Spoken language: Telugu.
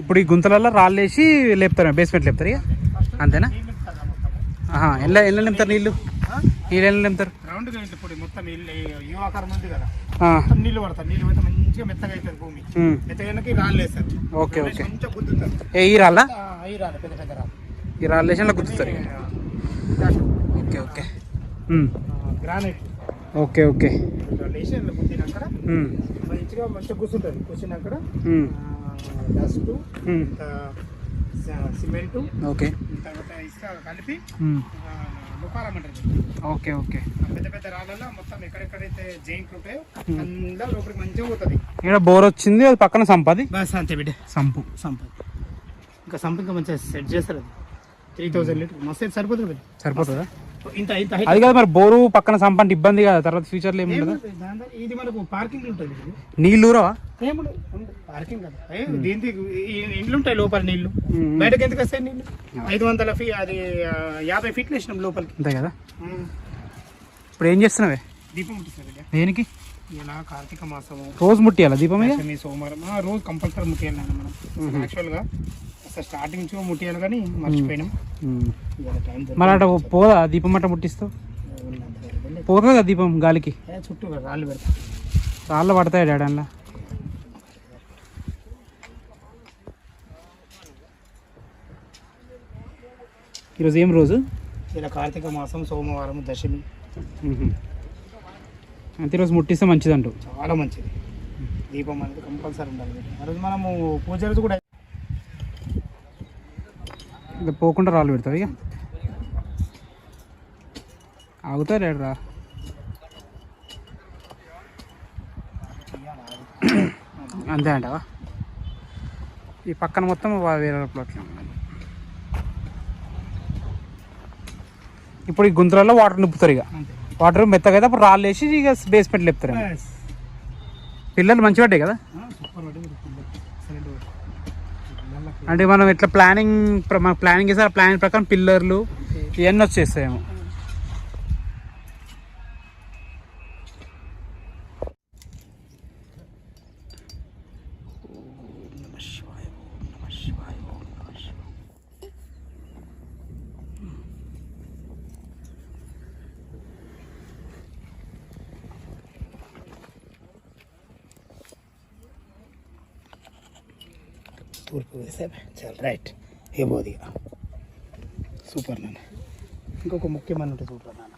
ఇప్పుడు ఈ గుంతలలో రాళ్ళు వేసి లేపుతారు బేస్మెంట్ లేపుతారు ఇక? అంతేనా? ఎల్ల ఎల్ల నింపుతారు నీళ్ళు? నీళ్ళు ఎల్ల నింపుతారు రౌండ్గా ఉంటుంది ఇప్పుడు మొత్తం యూ ఆకారం ఉంది కదా నీళ్ళు పడతారు నీళ్ళు పడితే మంచిగా మెత్తగా అవుతుంది భూమి. మెత్తగా రాళ్ళు వేస్తారు. Okay okay. ఏ ఈ రాళ్ళ? రాళ్ళు పెద్ద పెద్ద రాళ్ళు. ఈ రాళ్ళు వేసి గుర్తుతారు okay okay. Granite. Okay okay. రాళ్ళు మంచిగా మంచిగా కూర్చుంటుంది కూర్చున్నాక డస్ట్ ఇంత సిమెంట్ ఓకే. తర్వాత ఇసుక కలిపి ఉమ్, లుకాలమంటారు ఓకే ఓకే. పెద్ద పెద్ద రాళ్ళలో మొత్తం ఎక్కడెక్కడైతే జైంట్లు ఉంటాయో అందులో లోపలికి మంచిగా పోతుంది. ఇక్కడ బోర్ వచ్చింది అది పక్కన సంపది బస్ అంతే బిడ్డ. సంపు. సంప ఇంకా సంప ఇంకా మంచిగా సెట్ చేస్తారు అది. Three thousand litre. మస్తు సరిపోతుంది సరిపోతుందా. అది కాదు మరి బోరు పక్కన సంప అంటే ఇబ్బంది కదా తర్వాత ఏమి ఏముంటుంది? దాని ద్వారా ఇది మనకు పార్కింగ్ ఉంటుంది. నీళ్ళు. పార్కింగ్ కదా. ఇండ్లు ఉంటాయి లోపల నీళ్ళు. బయటకు ఎందుకు వస్తాయి నీళ్ళు ఐదు వందల ఫీ అది యాభై ఫీట్లు వేసినాం లోపలికి. అంతే కదా. ఇప్పుడు ఏం చేస్తున్నావే? దీపం దేనికి? ఇలా కార్తీక మాసము. రోజు ముట్టియాలా దీపం దశమి సోమవారం. రోజు కంపల్సరీ ముట్టియాలి మనం. యాక్చువల్గా అసలు స్టార్టింగ్ నుంచి ముట్టియాలి కానీ మర్చిపోయినాం. మరి అట పోదా? దీపం అట్ట ముట్టిస్తావు? పోతుంది కదా దీపం గాలికి? చుట్టూ రాళ్ళు పెడతా. రాళ్ళు పడతాయి డాడీ అందులో? ఈరోజు ఏం రోజు? ఇలా కార్తీక మాసం సోమవారం దశమి. అంతే ఈరోజు ముట్టిస్తే మంచిదంటు. చాలా మంచిది. దీపం అనేది కంపల్సరీ ఉండాలి. ఆ రోజు మనము పూజ రోజు కూడా ఇంకా పోకుండా రాళ్ళు పెడతావు ఇక? ఆగుతారు అంతే అంటావా? ఈ పక్కన మొత్తం వేరే ప్లాట్లు. ఇప్పుడు ఈ గుంతలలో వాటర్ నింపుతారు ఇక. వాటర్ మెత్తగా అయితే అప్పుడు రాళ్ళు వేసి ఇక బేస్మెంట్ లేపుతారు. పిల్లలు మంచిగా పడ్డాయి కదా? అంటే మనం ఎట్లా ప్లానింగ్ మన ప్లానింగ్ చేస్తే ఆ ప్లానింగ్ ప్రకారం పిల్లర్లు ఇవన్నీ వచ్చేస్తాయేమో. తూర్పు వేసే చాలా. రైట్. ఏ బోది సూపర్ నాన్న. ఇంకొక ముఖ్యమైన ఉంటుంది సూపర్ నాన్న.